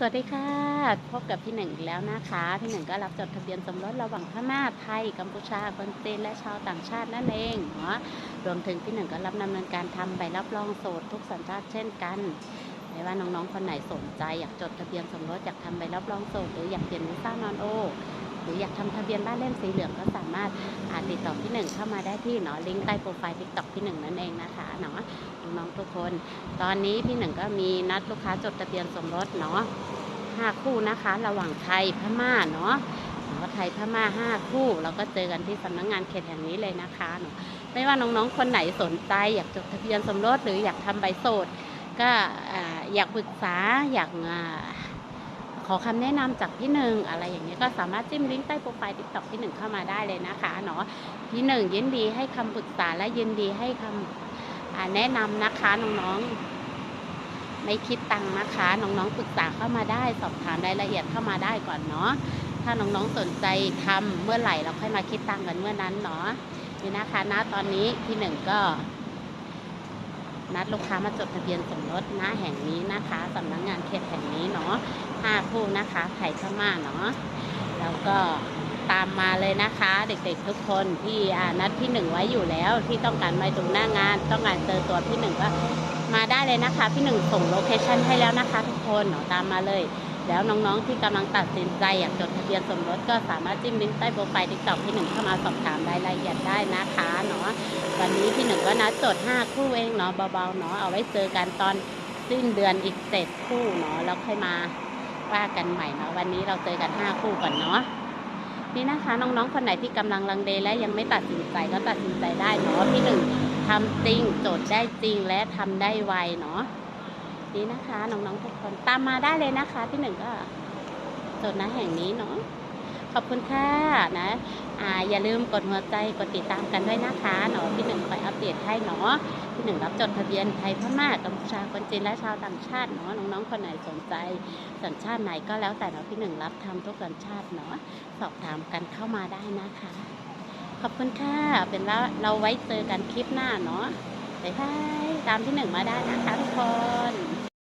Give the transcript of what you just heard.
สวัสดีค่ะ พบกับพี่หนึ่งอีกแล้วนะคะ พี่หนึ่งก็รับจดทะเบียนสมรสระหว่างพม่าไทย กัมพูชาคนจีนและชาวต่างชาตินั่นเองเนาะรวมถึงพี่หนึ่งก็รับดำเนินการทำใบรับรองโสดทุกสัญชาติเช่นกันไม่ว่าน้องๆคนไหนสนใจ อยากจดทะเบียนสมรสอยากทำใบรับรองโสดหรืออยากเปลี่ยนวีซ่านอนโอ รืออยากทำทะเบียนบ้านเล่มสีเหลืองก็สามารถอาติดต่อพี่หนึ่งเข้ามาได้ที่เนาะลิงก์ใต้โปรไฟล์ทิกตอกพี่หนึ่งนั่นเองนะคะเนาะน้องทุกคน ตอนนี้พี่หนึ่งก็มีนัดลูกค้าจดทะเบียนสมรสเนาะห้าคู่นะคะ ระหว่างไทยพม่าเนาะเนาไทยพม่าห้าคู่เราก็เจอกันที่สำนักงานเขตแห่งนี้เลยนะคะเนาะไม่ว่าน้องๆ คนไหนสนใจ อยากจดทะเบียนสมรสหรืออยากทำใบโสด ก็อยากปรึกษาอยาก ขอคำแนะนำจากพี่หนึ่งอะไรอย่างเงี้ยก็สามารถจิ้มลิงก์ใต้โปรไฟล์ติ๊กต็อกพี่หนึ่งเข้ามาได้เลยนะคะเนาะพี่หนึ่งยินดีให้คำปรึกษาและยินดีให้คำอ่าแนะนำนะคะน้องๆไม่คิดตังค์นะคะ น้องๆปรึกษาเข้ามาได้ สอบถามรายละเอียดเข้ามาได้ก่อนเนาะถ้าน้องๆสนใจทำเมื่อไหร่เราค่อยมาคิดตังค์กันเมื่อนั้นเนาะนี่นะคะณตอนนี้พี่หนึ่งก็ นัดลูกค้ามาจดทะเบียนสมรสณแห่งนี้นะคะสำนักงานเขตแห่งนี้เนาะห้าคู่นะคะไทยพม่าเนาะแล้วก็ตามมาเลยนะคะ เด็กๆทุกคนที่นัดพี่หนึ่งไว้อยู่แล้วที่ต้องการมาตรงหน้างาน ต้องการเจอตัวพี่หนึ่งก็มาได้เลยนะคะ พี่หนึ่งส่งโลเคชั่นให้แล้วนะคะ ทุกคนเนาะตามมาเลย แล้วน้องๆที่กำลังตัดสินใจอยากจดทะเบียนสมรสก็สามารถจิ้มลิงก์ใต้โปรไฟล์ติ๊กต็อกพี่หนึ่งเข้ามาสอบถามรายละเอียดได้นะคะ วันนี้พี่หนึ่งก็นัดจดห้าคู่เองเนาะเบาๆเนาะเอาไว้เจอกันตอนสิ้นเดือนอีกเจ็ดคู่เนาะแล้วค่อยมาว่ากันใหม่เนาะวันนี้เราเจอกันห้าคู่ก่อนเนาะนี่นะคะน้องๆคนไหนที่กำลังลังเลและยังไม่ตัดสินใจก็ตัดสินใจได้เนาะพี่หนึ่งทำจริงโจทย์ได้จริงและทำได้ไวเนาะนี่นะคะน้องๆทุกคนตามมาได้เลยนะคะ พี่หนึ่งก็จดนะแห่งนี้เนาะขอบคุณค่ะนะ อย่าลืมกดหัวใจกดติดตามกันด้วยนะคะเนาะพี่หนึ่งคอยอัปเดตให้เนาะพี่หนึ่งรับจดทะเบียนไทยพม่ากัมพูชาคนจีนและชาวต่างชาติเนาะน้องๆคนไหนสนใจสัญชาติไหนก็แล้วแต่เนาะพี่หนึ่งรับทำทุกสัญชาติเนาะสอบถามกันเข้ามาได้นะคะ ขอบคุณค่ะเป็นว่าเราไว้เจอกันคลิปหน้าเนาะบ๊ายบายตามที่หนึ่งมาได้นะคะทุกคน